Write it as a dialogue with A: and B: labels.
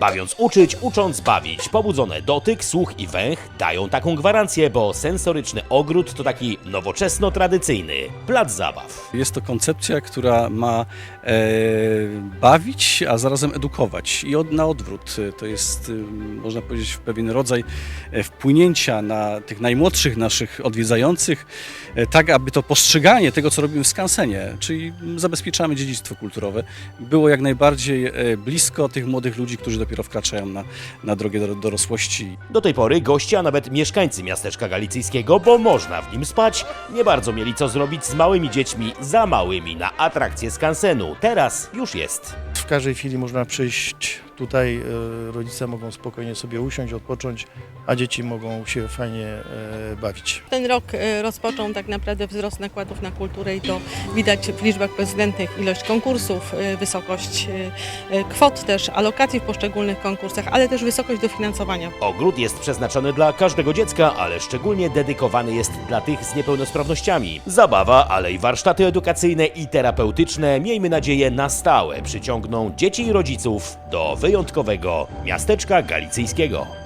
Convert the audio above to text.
A: Bawiąc uczyć, ucząc bawić. Pobudzone dotyk, słuch i węch dają taką gwarancję, bo sensoryczny ogród to taki nowoczesno-tradycyjny plac zabaw.
B: Jest to koncepcja, która ma e, bawić, a zarazem edukować. I od, na odwrót. E, To jest, e, można powiedzieć, pewien rodzaj e, wpłynięcia na tych najmłodszych naszych odwiedzających, e, tak aby to postrzeganie tego, co robimy w skansenie, czyli zabezpieczamy dziedzictwo kulturowe, było jak najbardziej e, blisko tych młodych ludzi, którzy dopiero wkraczają na, na drogę do dorosłości.
A: Do tej pory goście, a nawet mieszkańcy miasteczka galicyjskiego, bo można w nim spać, nie bardzo mieli co zrobić z małymi dziećmi za małymi na atrakcje skansenu. Teraz już jest.
C: W każdej chwili można przyjść tutaj, e, rodzice mogą spokojnie sobie usiąść, odpocząć, a dzieci mogą się fajnie e, bawić.
D: Ten rok e, rozpoczął tak naprawdę wzrost nakładów na kulturę i to widać w liczbach bezwzględnych, ilość konkursów, wysokość kwot też, alokacji w poszczególnych konkursach, ale też wysokość dofinansowania.
A: Ogród jest przeznaczony dla każdego dziecka, ale szczególnie dedykowany jest dla tych z niepełnosprawnościami. Zabawa, ale i warsztaty edukacyjne i terapeutyczne, miejmy nadzieję, na stałe przyciągną dzieci i rodziców do wyjątkowego miasteczka galicyjskiego.